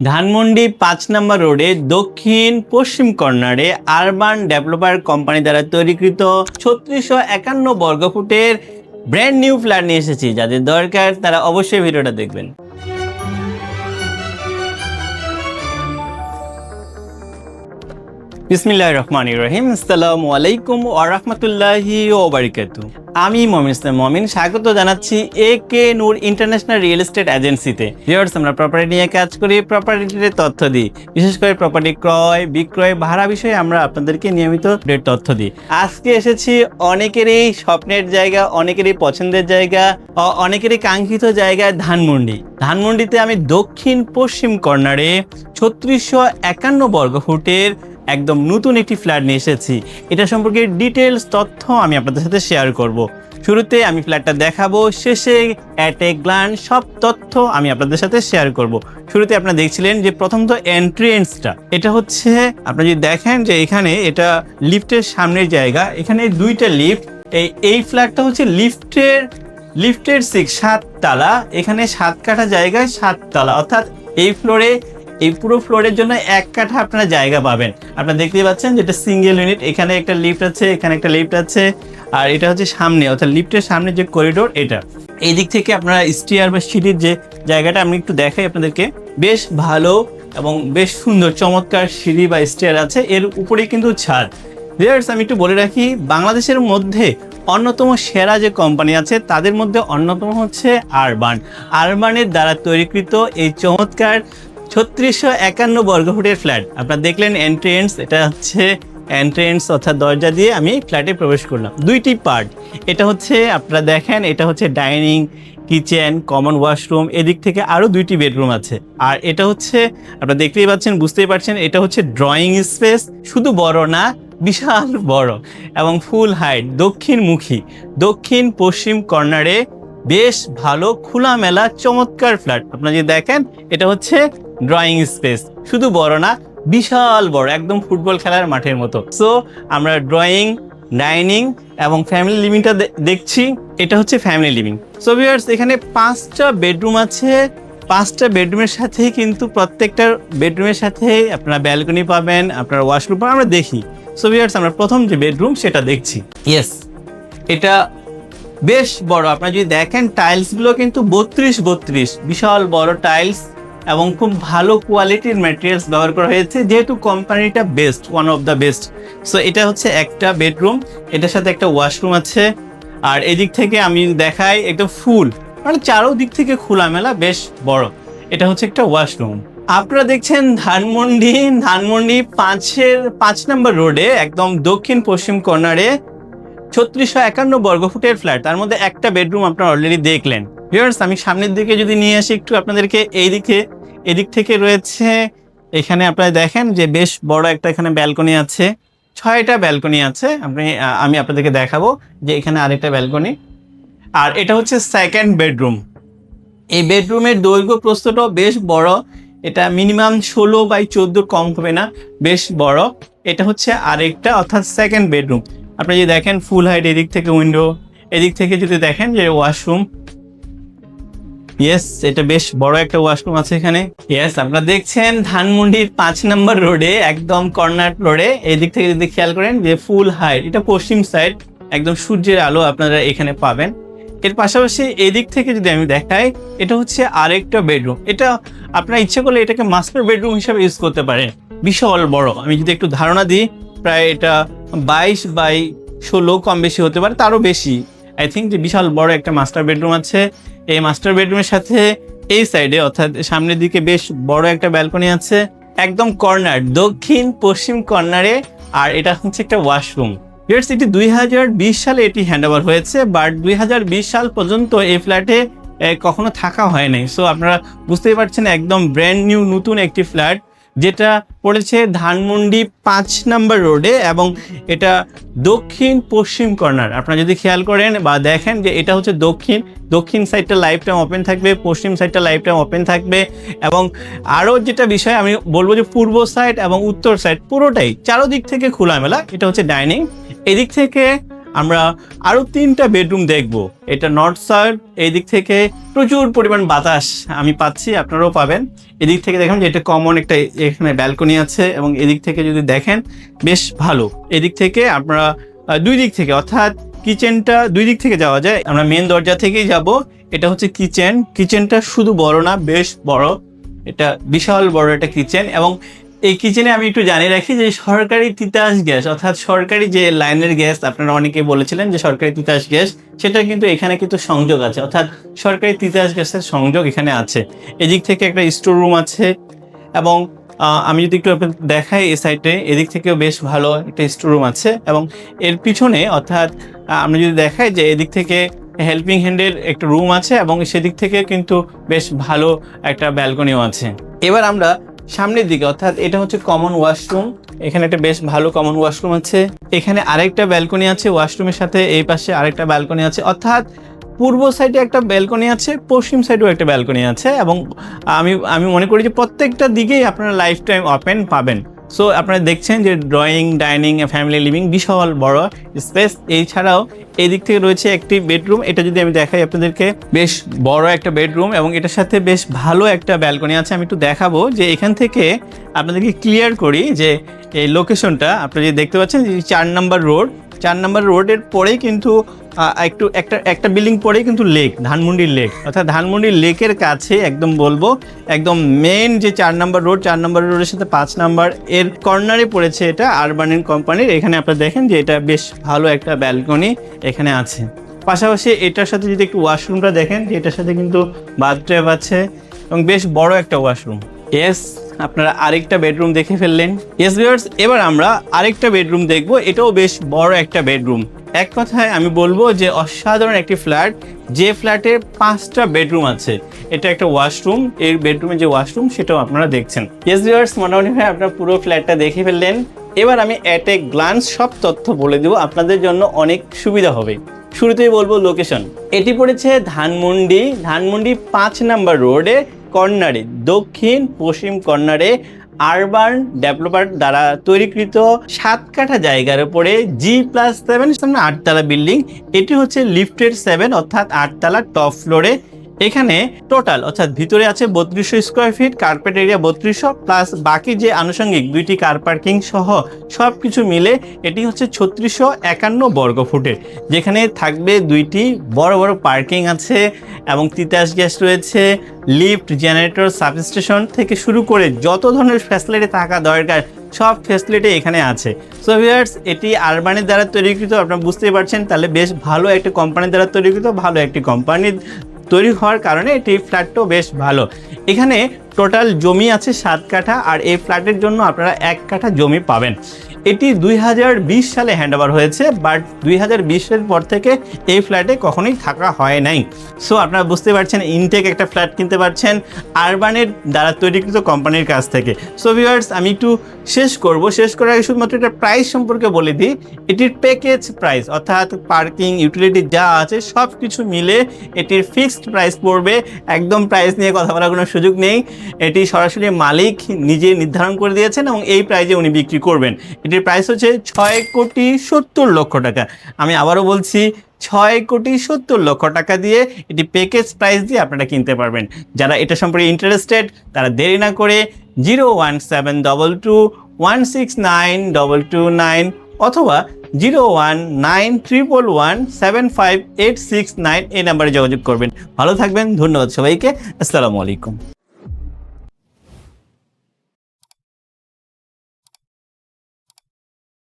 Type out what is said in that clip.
ধানমন্ডি পাঁচ নম্বর রোডে দক্ষিণ পশ্চিম কর্নারে আরবান ডেভেলপার কোম্পানি দ্বারা তৈরিকৃত ছত্রিশশো একান্ন বর্গফুটের ব্র্যান্ড নিউ ফ্ল্যাট নিয়ে এসেছি। যাদের দরকার, তারা অবশ্যই ভিডিওটা দেখবেন। বিসমিল্লাহ রহমান রহিম। আসসালামু আলাইকুম ওয়া রাহমাতুল্লাহি ওয়া বারাকাতু আমি মমিন ইসলাম মমিন, স্বাগত জানাচ্ছি A K Noor International Real Estate এজেন্সিতে ভিউয়ার্স আমরা প্রপার্টি নিয়ে কাজ করি প্রপার্টির তথ্য দিই। বিশেষ করে প্রপার্টি ক্রয়, বিক্রয়, ভাড়া বিষয়ে আমরা আপনাদেরকে নিয়মিত update তথ্য দিই। আজকে এসেছি অনেকেরই স্বপ্নের জায়গা, অনেকেরই পছন্দের জায়গা অনেকেরই কাঙ্ক্ষিত জায়গা ধানমন্ডি। ধানমন্ডিতে আমি দক্ষিণ পশ্চিম কর্নারে ছত্রিশশো একান্ন বর্গফুটের একদম নতুন একটি ফ্ল্যাট নিয়ে এসেছি। এটা সম্পর্কে ডিটেলস তথ্য আমি আপনাদের সাথে শেয়ার করব। শুরুতে আমি ফ্ল্যাটটা দেখাবো, শেষে অ্যাট এ গ্লান সব তথ্য আমি আপনাদের সাথে শেয়ার করব। শুরুতে আপনারা দেখছিলেন যে প্রথমত এন্ট্রেন্সটা এটা হচ্ছে, আপনারা যদি দেখেন যে এখানে এটা লিফটের সামনের জায়গা, এখানে দুইটা লিফট। এই এই ফ্ল্যাটটা হচ্ছে লিফটের লিফটের সিক্স সাত তালা। এখানে সাত কাঠা জায়গায় সাত তালা। অর্থাৎ এই ফ্লোরে এই পুরো ফ্লোরের জন্য এক কাঠা আপনারা জায়গা পাবেন। আপনারা দেখতেই পাচ্ছেন যেটা সিঙ্গেল ইউনিট এখানে একটা লিফট আছে, এখানে একটা লিফট আছে, আর এটা হচ্ছে সামনে, অর্থাৎ লিফটের সামনে যে করিডোর এটা। এই দিক থেকে আপনারা স্টিয়ার বা সিঁড়ির যে জায়গাটা আমি একটু দেখাই আপনাদেরকে, বেশ ভালো এবং বেশ সুন্দর, চমৎকার সিঁড়ি বা স্টিয়ার আছে, এর উপরেই কিন্তু ছাদ। ভিউয়ার্স আমি একটু বলে রাখি, বাংলাদেশের মধ্যে অন্যতম সেরা যে কোম্পানি আছে, তাদের মধ্যে অন্যতম হচ্ছে আরবান আরবানের দ্বারা তৈরিকৃত এই চমৎকার ছত্রিশশো একান্ন বর্গফুটের ফ্ল্যাট। আপনারা দেখলেন এন্ট্রেন্স এটা হচ্ছে এন্ট্রেন্স অর্থাৎ দরজা দিয়ে আমি ফ্ল্যাটে প্রবেশ করলাম। দুইটি পার্ট এটা হচ্ছে, আপনারা দেখেন, এটা হচ্ছে ডাইনিং, কিচেন কমন ওয়াশরুম এদিক থেকে আরও দুইটি বেডরুম আছে। আর এটা হচ্ছে, আপনারা দেখতেই পাচ্ছেন, বুঝতেই পারছেন, এটা হচ্ছে ড্রয়িং স্পেস শুধু বড় না, বিশাল বড়। এবং ফুল হাইট দক্ষিণমুখী। দক্ষিণ পশ্চিম কর্নারে বেশ ভালো খোলামেলা চমৎকার ফ্ল্যাট। আপনারা যদি দেখেন, এটা হচ্ছে ড্রয়িং স্পেস শুধু বড় না, বিশাল বড়, একদম ফুটবল খেলার মাঠের মতো। সো আমরা ড্রয়িং ডাইনিং এবং ফ্যামিলি লিভিংটা দেখছি, এটা হচ্ছে ফ্যামিলি লিভিং সো ভিউয়ার্স এখানে পাঁচটা বেডরুম আছে। পাঁচটা বেডরুমের সাথেই কিন্তু প্রত্যেকটা বেডরুমের সাথে আপনারা ব্যালকনি পাবেন, আপনার ওয়াশরুম পাবেন, আমরা দেখি। সো ভিউয়ার্স আমরা প্রথম যে বেডরুম সেটা দেখছি। ইয়েস এটা বেশ বড়। আপনারা যদি দেখেন টাইলসগুলো কিন্তু বত্রিশ বত্রিশ। বিশাল বড় টাইলস এবং খুব ভালো কোয়ালিটির ম্যাটেরিয়ালস ব্যবহার করা হয়েছে। যেহেতু কোম্পানিটা best one of the best so এটা হচ্ছে একটা বেডরুম এটার সাথে একটা ওয়াশরুম আছে। আর এদিক থেকে আমি দেখাই একটা ফুল। মানে চারো দিক থেকে খোলামেলা, বেশ বড়। এটা হচ্ছে একটা ওয়াশরুম আপনারা দেখছেন ধানমন্ডি। ধানমন্ডি পাঁচের, পাঁচ নম্বর রোডে একদম দক্ষিণ পশ্চিম কর্নারে ছত্রিশশো একান্ন বর্গফুটের ফ্ল্যাট তার মধ্যে একটা বেডরুম আপনারা অলরেডি দেখলেন। ভিউয়ার্স আমি সামনের দিকে যদি নিয়ে আসি, একটু আপনাদেরকে এই দিকে এদিক থেকে রয়েছে, এখানে আপনারা দেখেন যে বেশ বড় একটা এখানে ব্যালকনি আছে। ছয়টা ব্যালকনি আছে, আপনি আমি আপনাদেরকে দেখাবো যে এখানে আরেকটা ব্যালকনি আর এটা হচ্ছে সেকেন্ড বেডরুম এই বেডরুমের দৈর্ঘ্য প্রস্থটাও বেশ বড়, এটা মিনিমাম ষোলো বাই চোদ্দ কম হবে না, বেশ বড়। এটা হচ্ছে আরেকটা, অর্থাৎ সেকেন্ড বেডরুম আপনি যদি দেখেন ফুল হাইট এদিক থেকে উইন্ডো এদিক থেকে যদি দেখেন যে ওয়াশরুম ইয়েস এটা বেশ বড় একটা ওয়াশরুম আছে এখানে। ইয়েস আপনারা দেখছেন ধানমন্ডির পাঁচ নম্বর রোডে একদম কর্নার রোডে এদিক থেকে যদি খেয়াল করেন যে ফুল হাইট এটা পশ্চিম সাইড একদম সূর্যের আলো আপনারা এখানে পাবেন। এর পাশাপাশি এদিক থেকে যদি আমি দেখাই, এটা হচ্ছে আরেকটা বেডরুম এটা আপনারা ইচ্ছে করলে এটাকে মাস্টার বেডরুম হিসাবে ইউজ করতে পারেন। বিশাল বড়। আমি যদি একটু ধারণা দিই, প্রায় এটা বাইশ বাই ষোলো কম বেশি হতে পারে, তারও বেশি। আই থিঙ্ক যে বিশাল বড় একটা মাস্টার বেডরুম আছে। এই মাস্টার বেডরুমের সাথে এই সাইডে অর্থাৎ সামনের দিকে বেশ বড় একটা ব্যালকনি আছে, একদম কর্নার দক্ষিণ পশ্চিম কর্নারে আর এটা হচ্ছে একটা ওয়াশরুম ইয়ার্স এটি দুই হাজার বিশ সালে এটি হ্যান্ড ওভার হয়েছে বাট দুই হাজার বিশ সাল পর্যন্ত এই ফ্ল্যাটে কখনো থাকা হয় নাই। সো আপনারা বুঝতেই পারছেন, একদম ব্র্যান্ড নিউ নতুন একটি ফ্ল্যাট যেটা পড়েছে ধানমন্ডি পাঁচ নাম্বার রোডে এবং এটা দক্ষিণ পশ্চিম কর্নার। আপনারা যদি খেয়াল করেন বা দেখেন যে এটা হচ্ছে দক্ষিণ দক্ষিণ সাইডটা লাইফ টাইম ওপেন থাকবে, পশ্চিম সাইডটা লাইফ টাইম ওপেন থাকবে এবং আরও যেটা বিষয় আমি বলব যে পূর্ব সাইড এবং উত্তর সাইড পুরোটাই চারোদিক থেকে খোলামেলা, এটা হচ্ছে ডাইনিং এদিক থেকে আমরা আরও তিনটা বেডরুম দেখব। এটা নর্থ সাইড এই দিক থেকে প্রচুর পরিমাণ বাতাস আমি পাচ্ছি, আপনারাও পাবেন। এদিক থেকে দেখেন যে এটা কমন একটা এখানে ব্যালকনি আছে এবং এদিক থেকে যদি দেখেন, বেশ ভালো। এদিক থেকে আমরা দুই দিক থেকে, অর্থাৎ কিচেনটা দুই দিক থেকে যাওয়া যায়। আমরা মেন দরজা থেকেই যাব। এটা হচ্ছে কিচেন কিচেনটা শুধু বড় না, বেশ বড়। এটা বিশাল বড় একটা কিচেন এবং এই কিচেনে আমি একটু জানিয়ে রাখি যে সরকারি তিতাস গ্যাস, অর্থাৎ সরকারি যে লাইনের গ্যাস, আপনারা অনেকে বলেছিলেন যে সরকারি তিতাস গ্যাস, সেটা কিন্তু এখানে কিন্তু সংযোগ আছে। অর্থাৎ সরকারি তিতাস গ্যাসের সংযোগ এখানে আছে। এদিক থেকে একটা স্টোর রুম আছে এবং আমি যদি একটু দেখাই এই সাইডে এদিক থেকেও বেশ ভালো একটা স্টোর রুম আছে এবং এর পিছনে, অর্থাৎ আমরা যদি দেখাই যে এদিক থেকে হেল্পিং হ্যান্ডের একটা রুম আছে এবং সেদিক থেকে কিন্তু বেশ ভালো একটা ব্যালকনিও আছে। এবার আমরা সামনের দিকে, অর্থাৎ এটা হচ্ছে কমন ওয়াশরুম এখানে একটা বেশ ভালো কমন ওয়াশরুম আছে। এখানে আরেকটা ব্যালকনি আছে ওয়াশরুমের সাথে, এই পাশে আরেকটা ব্যালকনি আছে। অর্থাৎ পূর্ব সাইডে একটা ব্যালকনি আছে, পশ্চিম সাইডেও একটা ব্যালকনি আছে এবং আমি আমি মনে করি যে প্রত্যেকটা দিকেই আপনারা লাইফ টাইম ওপেন পাবেন। সো আপনারা দেখছেন যে ড্রয়িং ডাইনিং ফ্যামিলি লিভিং বিশাল বড় স্পেস এছাড়াও এই দিক থেকে রয়েছে একটি বেডরুম এটা যদি আমি দেখাই আপনাদেরকে, বেশ বড় একটা বেডরুম এবং এটার সাথে বেশ ভালো একটা ব্যালকনি আছে। আমি একটু দেখাবো যে এখান থেকে আপনাদেরকে ক্লিয়ার করি যে এই লোকেশনটা আপনারা যে দেখতে পাচ্ছেন যে চার নাম্বার রোড চার নাম্বার রোডের পরেই কিন্তু একটু একটা একটা বিল্ডিং পরেই কিন্তু লেক ধানমন্ডির লেক অর্থাৎ ধানমন্ডির লেকের কাছে একদম বলব, একদম মেন যে চার নাম্বার রোড চার নাম্বার রোডের সাথে পাঁচ নাম্বার এর কর্নারে পড়েছে এটা আরবানিন কোম্পানির এখানে আপনারা দেখেন যে এটা বেশ ভালো একটা ব্যালকনি এখানে আছে। পাশাপাশি এটার সাথে যদি একটু ওয়াশরুমটা দেখেন, যে এটার সাথে কিন্তু বাথট্যাব আছে এবং বেশ বড় একটা ওয়াশরুম এস আপনারা আরেকটা বেডরুম দেখে ফেললেন। এস ভিউয়ার্স এবার আমরা আরেকটা বেডরুম দেখব। এটাও বেশ বড় একটা বেডরুম এক কথায় আমি বলব যে অসাধারণ একটি ফ্ল্যাট, যে ফ্ল্যাটে পাঁচটা বেডরুম আছে। এটা একটা ওয়াশরুম, এর বেডরুমের যে ওয়াশরুম সেটাও আপনারা দেখছেন। এস ভিউয়ার্স মোটামুটি ভাই, আপনারা পুরো ফ্ল্যাটটা দেখে ফেললেন। এবার আমি অ্যাট এ গ্লান্স সব তথ্য বলে দেবো, আপনাদের জন্য অনেক সুবিধা হবে। শুরুতেই বলব লোকেশন এটি পড়েছে ধানমন্ডি ধানমন্ডি পাঁচ নাম্বার রোডে, কর্নারে দক্ষিণ পশ্চিম কর্নারে আরবান ডেভেলপার দ্বারা তৈরিকৃত সাত কাঠা জায়গার উপরে জি প্লাস সেভেন সামনে আটতলা বিল্ডিং এটি হচ্ছে লিফটেড সেভেন অর্থাৎ আটতলা টপ ফ্লোরে এখানে টোটাল অর্থাৎ ভিতরে আছে বত্রিশশো স্কোয়ার ফিট কার্পেট এরিয়া বত্রিশশো প্লাস বাকি যে আনুষঙ্গিক দুইটি কার পার্কিং সহ সব কিছু মিলে এটি হচ্ছে ছত্রিশশো একান্ন বর্গ ফুটের যেখানে থাকবে দুইটি বড় বড় পার্কিং আছে। এবং তিতাস গ্যাস রয়েছে লিফট জেনারেটর সাবস্টেশন থেকে শুরু করে যত ধরনের ফ্যাসিলিটি থাকা দরকার, সব ফ্যাসিলিটি এখানে আছে। সো ভিউয়ার্স এটি আরবানের দ্বারা তৈরিকৃত, আপনারা বুঝতেই পারছেন, তাহলে বেশ ভালো একটি কোম্পানির দ্বারা তৈরিকৃত, ভালো একটি কোম্পানির তৈরি হওয়ার কারণে এটি ফ্ল্যাটটাও বেশ ভালো। এখানে টোটাল জমি আছে সাত কাঠা, আর এই ফ্ল্যাটের জন্য আপনারা এক কাঠা জমি পাবেন। এটি দুই হাজার বিশ সালে হ্যান্ড ওভার হয়েছে বাট দুই হাজার পর থেকে এই ফ্ল্যাটে কখনোই থাকা হয় নাই। সো আপনারা বুঝতে পারছেন ইনটেক একটা ফ্ল্যাট কিনতে পারছেন আরবানের দ্বারা তৈরিকৃত কোম্পানির কাছ থেকে। সো ভিউয়ার্স আমি একটু শেষ করব। শেষ করার আগে শুধুমাত্র একটা প্রাইস সম্পর্কে বলে দিই। এটির প্যাকেজ প্রাইস অর্থাৎ পার্কিং ইউটিলিটি যা আছে সব কিছু মিলে এটির ফিক্সড প্রাইস পড়বে। একদম প্রাইস নিয়ে কথা বলার কোনো সুযোগ নেই। এটি সরাসরি মালিক নিজে নির্ধারণ করে দিয়েছেন এবং এই প্রাইজে উনি বিক্রি করবেন। এটির প্রাইস হচ্ছে ছয় কোটি সত্তর লক্ষ টাকা। আমি আবারও বলছি, ছয় কোটি সত্তর লক্ষ টাকা দিয়ে এটি প্যাকেজ প্রাইস দিয়ে আপনারা কিনতে পারবেন। যারা এটা সম্পর্কে ইন্টারেস্টেড তারা দেরি না করে zero one seven double two one six nine double two nine অথবা zero one nine triple one seven five eight six nine এই নাম্বারে যোগাযোগ করবেন। ভালো থাকবেন, ধন্যবাদ সবাইকে, আসসালামু আলাইকুম।